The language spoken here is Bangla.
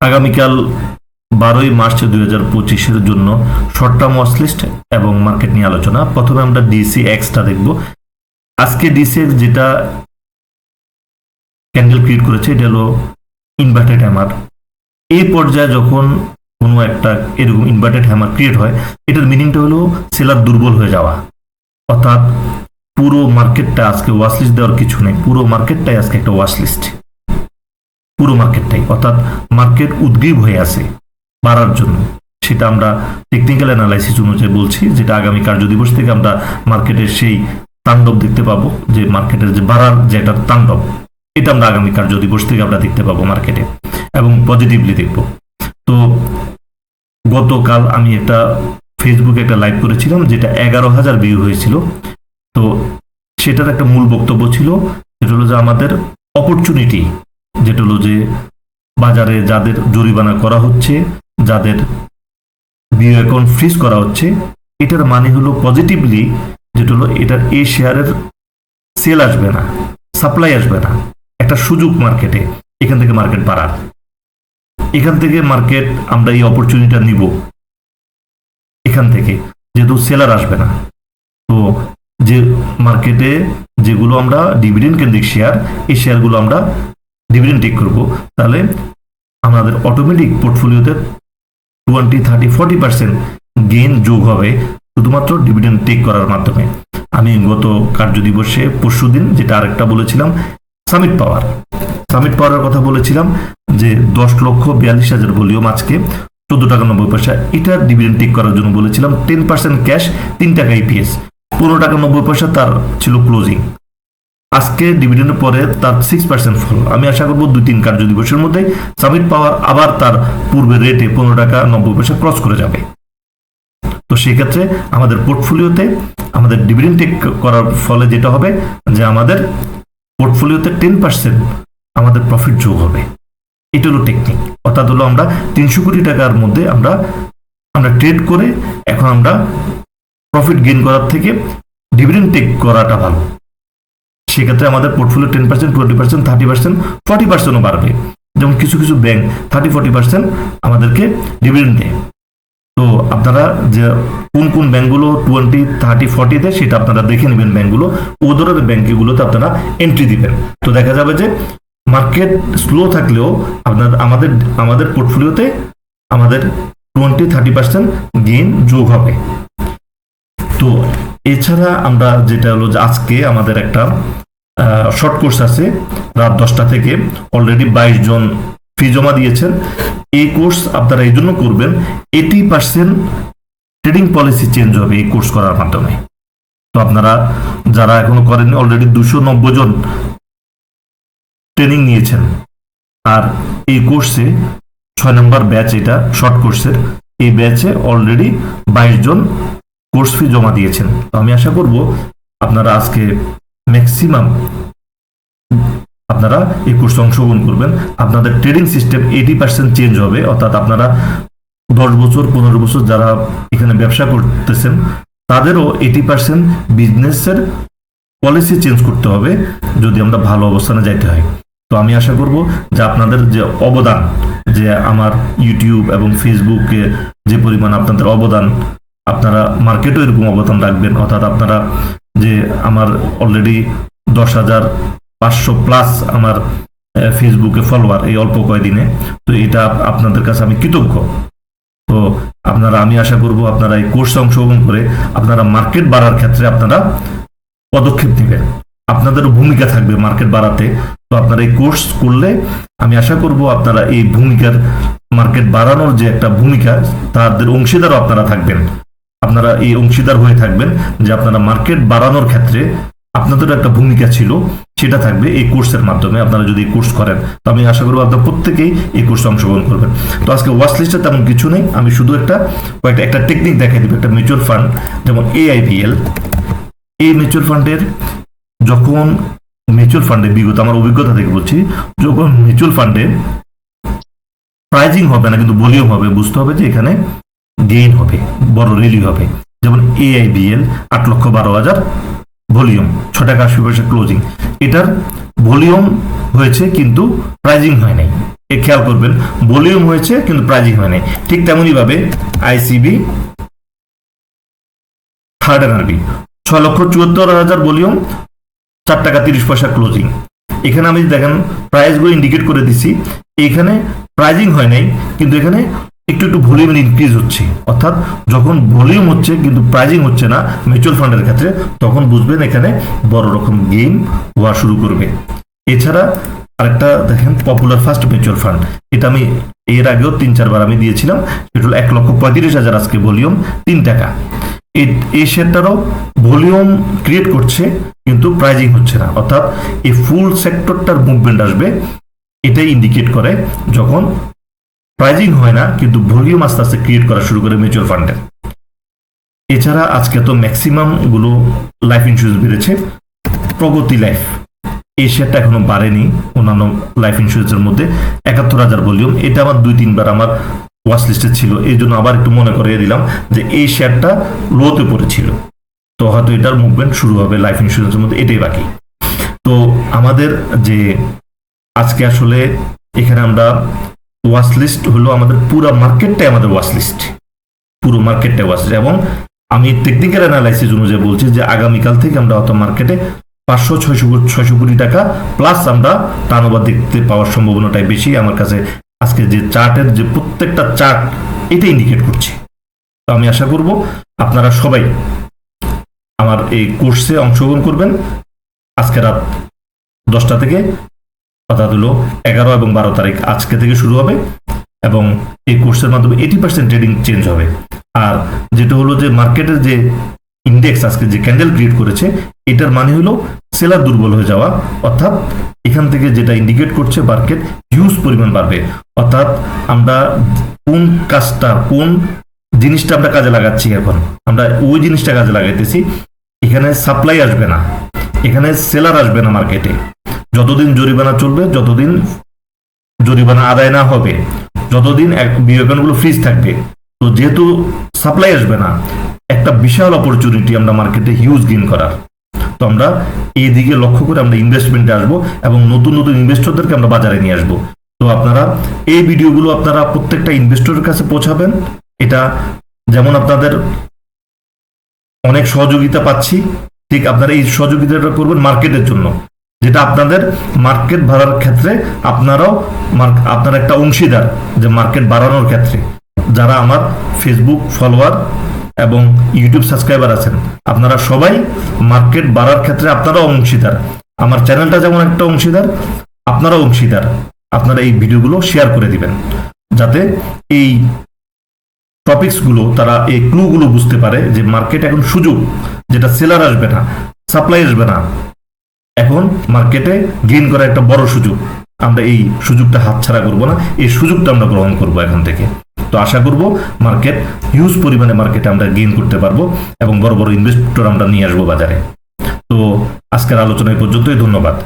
আগামীকাল বারোই মার্চ দুই হাজার পঁচিশের জন্য শর্ট টার্ম ওয়াচলিস্ট এবং মার্কেট নিয়ে আলোচনা। প্রথমে আমরা ডিসি এক্সটা দেখব। আজকে ডিসি এক্স যেটা ক্যান্ডেল ক্রিয়েট করেছে, এটা হলো ইনভার্টেড হ্যামার এই পর্যায়ে যখন কোনো একটা এরকম ইনভার্টেড হ্যামার ক্রিয়েট হয়, এটার মিনিংটা হলো সেলার দুর্বল হয়ে যাওয়া। অর্থাৎ পুরো মার্কেটটা আজকে ওয়াচলিস্ট দেওয়ার কিছু নেই, পুরো মার্কেটটাই আজকে একটা ওয়াচলিস্ট পুরো মার্কেটটাই, অর্থাৎ মার্কেট উদ্গ্রীব হয়ে আছে বাড়ার জন্য। সেটা আমরা টেকনিক্যাল অ্যানালাইসিস অনুযায়ী বলছি, যেটা আগামী কার্য দিবস থেকে আমরা মার্কেটের সেই তাণ্ডব দেখতে পাবো, যে মার্কেটের যে বাড়ার যে একটা তাণ্ডব, এটা আমরা আগামী কার্য দিবস থেকে আমরা দেখতে পাবো মার্কেটে, এবং পজিটিভলি দেখব। তো গতকাল আমি একটা ফেসবুকে একটা লাইভ করেছিলাম, যেটা এগারো হাজার ভিউ হয়েছিল। তো সেটার একটা মূল বক্তব্য ছিল যেটা হলো যে আমাদের অপরচুনিটি যেটা হলো যে বাজারে যাদের জরিমানা করা হচ্ছে, যাদের বিও অ্যাকাউন্ট ফ্রিজ করা হচ্ছে, এটার মানে হলো পজিটিভলি যেটা হলো এটার এই শেয়ারের সেল আসবে না সাপ্লাই আসবে না, একটা সুযোগ মার্কেটে এখান থেকে মার্কেট বাড়ার। এখান থেকে মার্কেট আমরা এই অপরচুনিটিটা নিব। এখান থেকে, যেহেতু সেলার আসবে না, তো যে মার্কেটে যেগুলো আমরা ডিভিডেন্ড কেন্দ্রিক শেয়ার এই শেয়ারগুলো আমরা ডিভিডেন্ড টেক করব, তাহলে আমাদের অটোমেটিক পোর্টফোলিওতে twenty thirty forty percent gain যোগ হবে শুধুমাত্র ডিভিডেন্ড টেক করার মাধ্যমে। আমি গত কার্যদিবসে পরশু দিন যেটা আরেকটা বলেছিলাম সামিট পাওয়ার সামিট পাওয়ারের কথা বলেছিলাম যে দশ লক্ষ বিয়াল্লিশ হাজার ভলিউম আজকে, চোদ্দ টাকা নব্বই পয়সা। এটা ডিভিডেন্ড টেক করার জন্য বলেছিলাম টেন পার্সেন্ট ক্যাশ তিন টাকা ইপিএস পনেরো টাকা নব্বই পয়সা তার ছিল ক্লোজিং আজকে ডিভিডেন্ডের পরে তার সিক্স পার্সেন্ট ফল আমি আশা করব দুই তিন কার্য দিবসের মধ্যে সামিট পাওয়ার আবার তার পূর্বের রেটে পনেরো টাকা নব্বই পয়সা ক্রস করে যাবে। তো সেক্ষেত্রে আমাদের পোর্টফোলিওতে আমাদের ডিভিডেন্ড টেক করার ফলে যেটা হবে যে আমাদের পোর্টফোলিওতে টেন পার্সেন্ট আমাদের প্রফিট যোগ হবে। এটা হলো টেকনিক অর্থাৎ হলো আমরা তিনশো কোটি টাকার মধ্যে আমরা আমরা ট্রেড করে এখন আমরা প্রফিট গেইন করার থেকে ডিভিডেন্ড টেক করাটা ভালো। সেক্ষেত্রে আমাদের portfolio ten percent twenty percent thirty percent forty পার্সেন্টও বাড়বে। যেমন কিছু কিছু ব্যাংক থার্টি ফর্টি পার্সেন্ট আমাদেরকে ডিভিডেন্ড দেয়। তো আপনারা যে কোন কোন ব্যাংকগুলো টোয়েন্টি থার্টি ফর্টি দেয় সেটা আপনারা দেখে নেবেন ব্যাংকগুলো ও ধরনের ব্যাংকগুলোতে আপনারা এন্ট্রি দিবেন। তো দেখা যাবে যে মার্কেট স্লো থাকলেও আপনার আমাদের আমাদের পোর্টফোলিওতে আমাদের টোয়েন্টি থার্টি পার্সেন্ট গেইন যোগ হবে। তো এছাড়া আমরা যেটা হলো যে আজকে আমাদের একটা শর্ট কোর্স আছে। রাত দশটা থেকে অলরেডি বাইশ জন ফি জমা দিয়েছেন। এই কোর্স আপনারা এই জন্য করবেন eighty percent trading policy change হবে এই কোর্স করার মাধ্যমে। তো আপনারা যারা এখনও করেন অলরেডি দুশো নব্বই জন ট্রেনিং নিয়েছেন। আর এই কোর্সে ছয় নম্বর ব্যাচ এটা শর্ট কোর্সের এই ব্যাচে অলরেডি বাইশ জন কোর্স ফি জমা দিয়েছেন। তো আমি আশা করব আপনারা আজকে ম্যাক্সিমাম আপনারা এই কোর্সে অংশগ্রহণ করবেন। আপনাদের trading system eighty percent change হবে, অর্থাৎ আপনারা দশ বছর, পনেরো বছর যারা এখানে ব্যবসা করতেছেন, তাদেরও এইটি পার্সেন্ট বিজনেসের পলিসি চেঞ্জ করতে হবে, যদি আমরা ভালো অবস্থানে যাইতে হয়। তো আমি আশা করব যে আপনাদের যে অবদান, যে আমার ইউটিউব এবং ফেসবুকে যে পরিমাণ আপনাদের অবদান, আপনারা মার্কেটও এরকম অবদান রাখবেন, অর্থাৎ আপনারা যে আমার অলরেডি দশ হাজার পাঁচশো প্লাস আমার ফেসবুকে ফলোয়ার এই অল্প কয়দিনে। তো এটা আপনাদের কাছে আমি কৃতজ্ঞ। তো আপনারা, আমি আশা করব আপনারা এই কোর্সে অংশগ্রহণ করে আপনারা মার্কেট বাড়ার ক্ষেত্রে আপনারা পদক্ষেপ নেবেন। আপনাদেরও ভূমিকা থাকবে মার্কেট বাড়াতে। তো আপনারা এই কোর্স করলে আমি আশা করব আপনারা এই ভূমিকার মার্কেট বাড়ানোর যে একটা ভূমিকা, তাদের অংশীদারও আপনারা থাকবেন। আপনারা এই অংশীদার হয়ে থাকবেন যে আপনারা মার্কেট বাড়ানোর ক্ষেত্রে আপনাদের একটা ভূমিকা ছিল, সেটা থাকবে এই কোর্সের মাধ্যমে আপনারা যদি কোর্স করেন। তো আমি আশা করব আপনার প্রত্যেকেই এই কোর্সে অংশগ্রহণ করবেন। তো আজকে ওয়াচ লিস্টে তেমন কিছু নেই, আমি শুধু একটা কয়েকটা, একটা টেকনিক দেখাই দিব, একটা মিউচুয়াল ফান্ড যেমন এআইপিএল এই মিউচুয়াল ফান্ডের যখন মিউচুয়াল ফান্ডে বিগত, আমার অভিজ্ঞতা থেকে বলছি, যখন মিউচুয়াল ফান্ডে প্রাইজিং হবে না, কিন্তু ভলিউম হবে, বুঝতে হবে যে এখানে গেইন হবে, বড় রিলি হবে। যেমন এআইবিএল আট লক্ষ বারো হাজার ভলিউম, ছ টাকা আশি পয়সা ক্লোজিং এটার ভলিউম হয়েছে কিন্তু প্রাইজিং হয় নাই। এ খেয়াল করবেন, ভলিউম হয়েছে কিন্তু প্রাইজিং হয় নাই। ঠিক তেমনই ভাবে আইসিবি থার্ড এনআরবি ছ লক্ষ চুয়াত্তর হাজার ভলিউম, চার টাকা তিরিশ পয়সা ক্লোজিং এখানে আমি দেখেন প্রাইসগুলো ইন্ডিকেট করে দিছি। এখানে প্রাইজিং হয় নাই, কিন্তু এখানে একটু একটু ভলিউম ইনক্রিজ হচ্ছে। অর্থাৎ যখন ভলিউম হচ্ছে কিন্তু প্রাইজিং হচ্ছে না মিউচুয়াল ফান্ডের ক্ষেত্রে, তখন বুঝবেন এখানে বড় রকম গেম হওয়া শুরু করবে। এছাড়া আরেকটা দেখেন পপুলার ফার্স্ট মিউচুয়াল ফান্ড এটা আমি এর আগেও তিন, চারবার আমি দিয়েছিলাম। এটা হলো এক লক্ষ পঁয়ত্রিশ হাজার আজকে ভলিউম তিন টাকা। এই- শেয়ারটারও ভলিউম ক্রিয়েট করছে, কিন্তু প্রাইজিং হচ্ছে না। অর্থাৎ এই ফুল সেক্টরটার মুভমেন্ট আসবে, এটাই ইন্ডিকেট করে যখন প্রাইজিং হয় না, কিন্তু ভলিউম আস্তে আস্তে ক্রিয়েট করা শুরু করে মিউচুয়াল ফান্ডে এছাড়া আজকে তো ম্যাক্সিমামগুলো লাইফ ইন্স্যুরেন্স বেড়েছে, প্রগতি লাইফ এই শেয়ারটা এখনও বাড়েনি অন্যান্য লাইফ ইন্স্যুরেন্সের মধ্যে, একাত্তর হাজার ভলিউম। এটা আমার দুই, তিনবার আমার ওয়াচ লিস্টে ছিল। এই জন্য আবার একটু মনে করিয়ে দিলাম যে এই শেয়ারটা লোতে পড়েছিল। তো হয়তো এটার মুভমেন্ট শুরু হবে লাইফ ইন্স্যুরেন্সের মধ্যে, এটাই বাকি। তো আমাদের যে আজকে আসলে এখানে আমরা ওয়াচ লিস্ট হলো আমাদের পুরো মার্কেটটাই আমাদের ওয়াচ লিস্ট পুরো মার্কেটটাই লিস্ট এবং আমি টেকনিক্যাল অ্যানালাইসিস অনুযায়ী বলছি যে আগামীকাল থেকে আমরা হয়তো মার্কেটে পাঁচশো, ছয়শো ছয়শো কোটি টাকা প্লাস আমরা টার্নওভার দেখতে পাওয়ার সম্ভাবনাটাই বেশি। আমার কাছে আজকে যে চার্টের যে প্রত্যেকটা চার্ট এটা ইন্ডিকেট করছে। তো আমি আশা করব আপনারা সবাই আমার এই কোর্সে অংশগ্রহণ করবেন। আজকে রাত দশটা থেকে হলো এগারো এবং বারো তারিখ আজকে থেকে শুরু হবে এবং এই কোর্সের মাধ্যমে এইটি পার্সেন্ট ট্রেডিং চেঞ্জ হবে। আর যেটা হলো যে মার্কেটের যে ইন্ডেক্স আজকে যে ক্যান্ডেল ক্রিয়েট করেছে, এটার মানে হলো সেলার দুর্বল হয়ে যাওয়া। অর্থাৎ এখান থেকে যেটা ইন্ডিকেট করছে মার্কেট হিউজ পরিমাণ বাড়বে। অর্থাৎ আমরা কোন কাজটা, কোন জিনিসটা আমরা কাজে লাগাচ্ছি এখন? আমরা ওই জিনিসটা কাজে লাগাইতেছি। এখানে সাপ্লাই আসবে না। এখানে সেলার আসবে না মার্কেটে যতদিন জরিমানা চলবে, যতদিন জরিমানা আদায় না হবে, যতদিন বিবেকানগুলো ফ্রিজ থাকবে, তো যেহেতু সাপ্লাই আসবে না, একটা বিশাল অপরচুনিটি আমরা মার্কেটে হিউজ গেইন করার। তো আমরা এই দিকে লক্ষ্য করে আমরা ইনভেস্টমেন্টে আসব এবং নতুন নতুন ইনভেস্টরদেরকে আমরা বাজারে নিয়ে আসব। তো আপনারা এই ভিডিওগুলো আপনারা প্রত্যেকটা ইনভেস্টরের কাছে পৌঁছাবেন। এটা যেমন আপনাদের অনেক সহযোগিতা পাচ্ছি, ঠিক আপনারা এই সহযোগিতাটা করবেন মার্কেটের জন্য। যেটা আপনাদের মার্কেট বাড়ার ক্ষেত্রে আপনারাও আপনারা একটা অংশীদার যে মার্কেট বাড়ানোর ক্ষেত্রে। যারা আমার ফেসবুক ফলোয়ার এবং ইউটিউব সাবস্ক্রাইবার আছেন, আপনারা সবাই মার্কেট বাড়ার ক্ষেত্রে আপনারাও অংশীদার। আমার চ্যানেলটা যেমন একটা অংশীদার, আপনারাও অংশীদার। আপনারা এই ভিডিওগুলো শেয়ার করে দিবেন, যাতে এই টপিকসগুলো তারা এই ক্লুগুলো বুঝতে পারে যে মার্কেট এখন সুযোগ, যেটা সেলার আসবে না সাপ্লাই আসবে না। এখন মার্কেটে গেইন করা একটা বড় সুযোগ। আমরা এই সুযোগটা হাতছাড়া করব না, এই সুযোগটা আমরা গ্রহণ করব এখন থেকে। তো আশা করব মার্কেট হিউজ পরিমাণে মার্কেটে আমরা গেইন করতে পারব এবং বড় বড় ইনভেস্টর আমরা নিয়ে আসব বাজারে। তো আজকের আলোচনা পর্যন্তই, ধন্যবাদ।